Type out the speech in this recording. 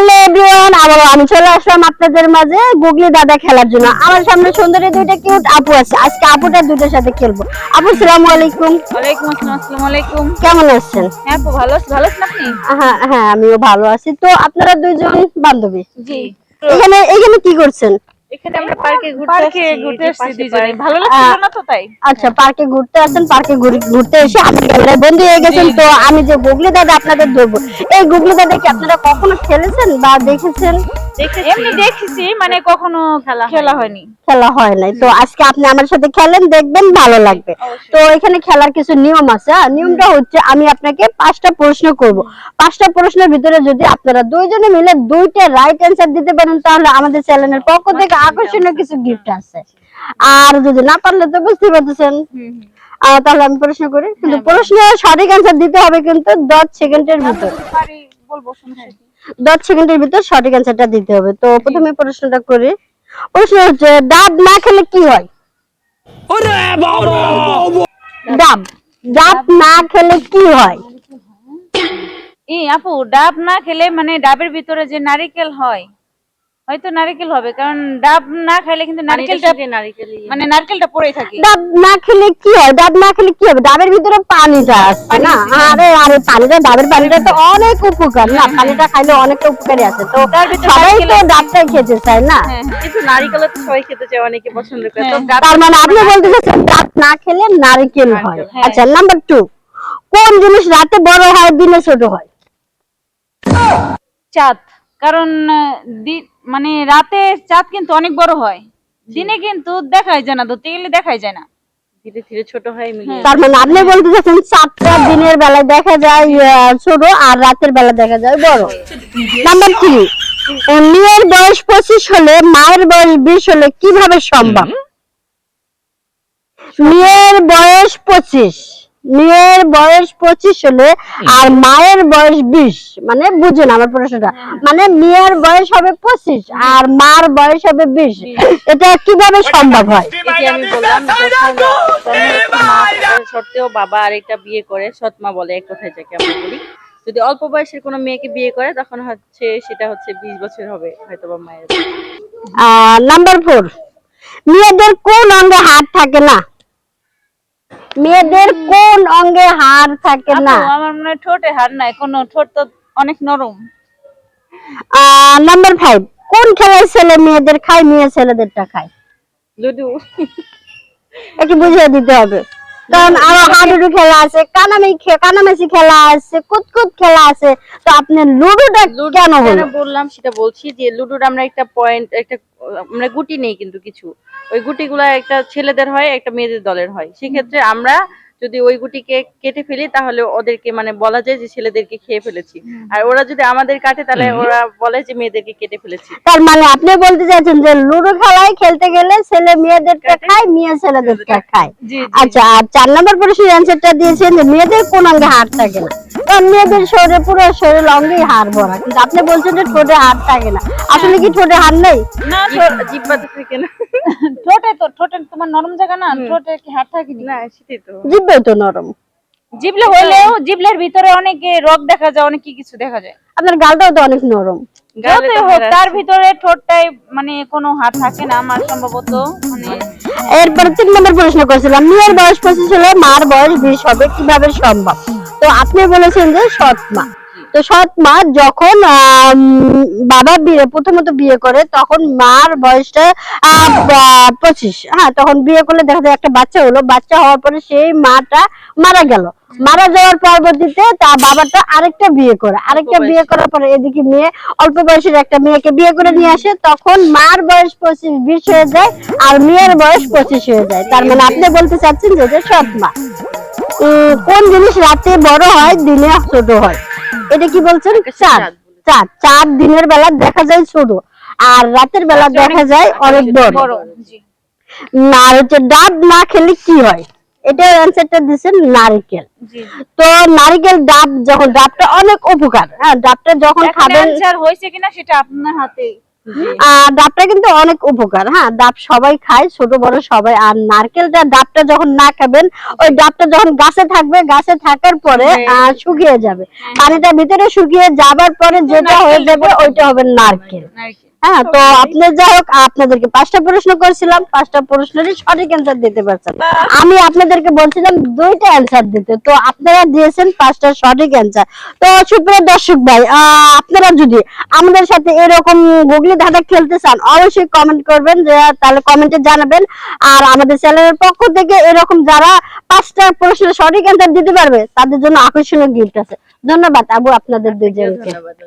Hello everyone আবারও আমি চলে আসলাম আপনাদের মাঝে গুগলি দাদা খেলার জন্য। আমার সামনে সুন্দরী দুইটা কিউট আপু আছে। আজকে আপুটা দুইটার সাথে খেলব। আপু সালামু আলাইকুম। ওয়ালাইকুম আসসালাম আসসালামু আলাইকুম। কেমন আছেন? হ্যাঁ আপু ভালো আছি ভালো আছেন আপনি? হ্যাঁ হ্যাঁ আমিও ভালো আছি। তো আপনারা দুইজন বান্ধবী? জি। এখানে এখানে কি করছেন? এখানে আমরা পার্কে ঘুরতে পার্কে ঘুরতে। পার্ক। ভালো লাগছিল না তো তাই? আচ্ছা পার্কে ঘুরতে আসেন পার্কে ঘুরতে এসে আপনি ক্যামেরায় বন্দি হয়ে গেছেন। তো আমি যে গুগলি দাদা আপনাদের ধরবো। এই গুগলি দাদা কি আপনারা কখনো খেলেছেন বা দেখেছেন? এমনি দেখেছি মানে কখনো খেলা খেলা হয়নি। খেলা হয় নাই। তো আজকে আপনি আমার সাথে খেলেন দেখবেন ভালো লাগবে। তো এখানে খেলার কিছু নিয়ম আছে। হ্যাঁ? নিয়মটা হচ্ছে আমি আপনাকে পাঁচটা প্রশ্ন করব। পাঁচটা প্রশ্নের ভিতরে যদি আপনারা দুইজনে মিলে দুইটা রাইট অ্যান্সার দিতে পারেন তাহলে আমাদের চ্যানেলের পক্ষ থেকে আকর্ষণীয় কিছু গিফট আছে। আর যদি না পারলে তো বুঝতে পারতেছেন। তাহলে আমি প্রশ্ন করি। কিন্তু প্রশ্ন সঠিক অ্যান্সার দিতে হবে কিন্তু দশ সেকেন্ডের ভিতরে। বলব সমস্যা? দশ সেকেন্ডের ভিতর সঠিক অ্যান্সারটা দিতে হবে। তো প্রথমে প্রশ্নটা করি। প্রশ্ন হচ্ছে ডাব না খেলে কি হয়? ডাব ডাব না খেলে কি হয়? এই আপু ডাব না খেলে মানে ডাবের ভিতরে যে নারিকেল হয় হয়তো নারিকেল হবে কারণ ডাব না খাইলে কিন্তু নারকেলটা মানে নারকেলটা পড়ে থাকে। ডাব না খেলে কি হয়? ডাব না খেলে কি হবে? ডাবের ভিতরে পানিটা আসছে না? আরে আরে পানিটা ডাবের পানিটা তো অনেক উপকার। না পানিটা খাইলে অনেকটা উপকারী আছে। তো তার ভিতরে সবাই তো নারকেল ডাবটাই খেতে চায় না? হ্যাঁ হ্যাঁ। কিন্তু নারিকেল তো সবাই খেতে চায় অনেকে পছন্দ করে। তো হ্যাঁ। তার মানে আপনি বলতে চাচ্ছেন ডাব না খেলে নারকেল হয়। হ্যাঁ। আচ্ছা নাম্বার টু কোন জিনিস রাতে বড় হয় দিনে ছোট হয়? চাঁদ। কারণ মানে রাতে চাঁদ কিন্তু অনেক বড় হয়। দিনে কিন্তু দেখাই যায় না ধরতে গেলে দেখাই যায় না। ধীরে ধীরে ছোট হয় তার মানে আপনি বলতে চাচ্ছেন চারটা দিনের বেলায় দেখা যায় ছোট আর রাতের বেলা দেখা যায় বড়। নাম্বার থ্রি মেয়ের বয়স পঁচিশ হলে মায়ের বয়স বিশ হলে কীভাবে সম্ভব? মেয়ের বয়স পঁচিশ। মেয়ের বয়স পঁচিশ হলে আর মায়ের বয়স বিশ। মানে বুঝুন আমার প্রশ্নটা। মানে মেয়ের বয়স হবে পঁচিশ আর মার বয়স হবে বিশ। এটা কীভাবে সম্ভব হয়? সত্ত্বেও বাবা আরেকটা বিয়ে করে সৎ মা বলে এক কথায় যাকে আমরা বলি। যদি অল্প বয়সের কোনো মেয়েকে বিয়ে করে তখন হচ্ছে সেটা হচ্ছে বিশ বছর হবে হয়তো বা মায়ের নাম্বার ফোর মেয়েদের কোন অঙ্গে হাড় থাকে না? মেয়েদের কোন অঙ্গে হাড় থাকে না? আমার মনে হয় ঠোঁটে হার নাই কোন ঠোঁট তো অনেক নরম। নাম্বার ফাইভ কোন খেলায় ছেলে মেয়েদের খায় মেয়ে ছেলেদেরটা খায়? লুডু। একটু বুঝিয়ে দিতে হবে। কারণ আরও হাডুডু খেলা আছে কানামি কানামেসি খেলা আছে কুতকুত খেলা আছে। তো আপনি লুডোটা লুডু কেন কেন হলো? বললাম সেটা বলছি যে লুডুর আমরা একটা পয়েন্ট একটা আমরা গুটি নেই কিন্তু কিছু। ওই গুটিগুলা একটা ছেলেদের হয় একটা মেয়েদের দলের হয়। সেক্ষেত্রে আমরা যদি ওই গুটিকে কেটে ফেলি তাহলে ওদেরকে মানে বলা যায় যে ছেলেদেরকে খেয়ে ফেলেছি। আর ওরা যদি আমাদের কাটে তাহলে ওরা বলে যে মেয়েদেরকে কেটে ফেলেছি। তার মানে আপনি বলতে চাচ্ছেন যে লুডো খেলায় খেলতে গেলে ছেলে মেয়েদেরটা খায় মেয়ে ছেলেদেরটা খায়। আচ্ছা আর চার নম্বর প্রশ্নের অ্যান্সারটা দিয়েছেন যে মেয়েদের কোন অঙ্গে হাড় থাকে না? কারণ মেয়েদের শরীরে পুরো শরীর অঙ্গেই হাড় ভরা। কিন্তু আপনি বলছেন যে ঠোঁটে হাড় থাকে না। আসলে কি ঠোঁটে হাড় নেই? না জিব্বা- জিব্বাতে থাকে না। ঠোঁটে তো ঠোঁটে তোমার নরম জায়গা না? ঠোঁটে কি হাড় থাকেনি? না সেটাই তো। তো নরম? জিবলে হলেও জিবলের ভিতরে অনেক রোগ দেখা যায় অনেক কি কিছু দেখা যায়। আপনার গালটাও তো অনেক নরম। তার ভিতরে ঠোঁটটাই মানে কোনো হাত থাকে না আমার সম্ভবত মানে এরপর তিন নম্বর প্রশ্ন করেছিলাম মেয়ের বয়স পঁচিশ হলে মার বয়স বিশ হবে কীভাবে সম্ভব? তো আপনি বলেছেন যে সৎ মা। তো সৎ মা যখন বাবা বিয়ে প্রথমত বিয়ে করে তখন মার বয়সটা পঁচিশ। হ্যাঁ তখন বিয়ে করলে দেখা যায় একটা বাচ্চা হলো। বাচ্চা হওয়ার পরে সেই মাটা মারা গেল। মারা যাওয়ার পরবর্তীতে তা বাবাটা আরেকটা বিয়ে করে। আরেকটা বিয়ে করার পরে এদিকে মেয়ে অল্প বয়সের একটা মেয়েকে বিয়ে করে নিয়ে আসে। তখন মার বয়স পঁচিশ বিশ হয়ে যায় আর মেয়ের বয়স পঁচিশ হয়ে যায়। তার মানে আপনি বলতে চাচ্ছেন যে সৎ মা। কোন জিনিস রাতে বড় হয় দিনে ছোট হয়? এটা কি বলছেন? চাঁদ। চাঁদ চাঁদ। দিনের বেলা দেখা যায় ছোট আর রাতের বেলা দেখা যায় অনেক বড়। আর হচ্ছে ডাব না খেলে কি হয়? এটা অ্যান্সারটা দিচ্ছেন নারকেল। তো নারকেল ডাব যখন ডাবটা অনেক উপকার। হ্যাঁ ডাবটা যখন খাবেন হয়েছে কিনা সেটা আপনার হাতে আহ ডাবটা কিন্তু অনেক উপকার হ্যাঁ ডাব সবাই খায় ছোট বড় সবাই। আর নারকেলটা ডাবটা যখন না খাবেন ওই ডাবটা যখন গাছে থাকবে গাছে থাকার পরে আহ, শুকিয়ে যাবে। পানিটা ভিতরে শুকিয়ে যাবার পরে যেটা হয়ে যাবে ওইটা হবে নারকেল। হ্যাঁ তো আপনি যাই হোক আপনাদেরকে পাঁচটা প্রশ্ন করেছিলাম পাঁচটা প্রশ্নেরই সঠিক অ্যান্সার দিতে পারছেন। আমি আপনাদেরকে বলছিলাম দুইটা অ্যান্সার দিতে তো আপনারা দিয়েছেন পাঁচটা সঠিক অ্যান্সার তো সুপ্রিয় দর্শক ভাই আপনারা যদি আমাদের সাথে এরকম গুগলি ধাঁধা খেলতে চান অবশ্যই কমেন্ট করবেন যে তাহলে কমেন্টে জানাবেন। আর আমাদের চ্যানেলের পক্ষ থেকে এরকম যারা পাঁচটা প্রশ্নের সঠিক অ্যান্সার দিতে পারবে তাদের জন্য আকর্ষণীয় গিফট আছে। ধন্যবাদ আবু আপনাদের দুজনকে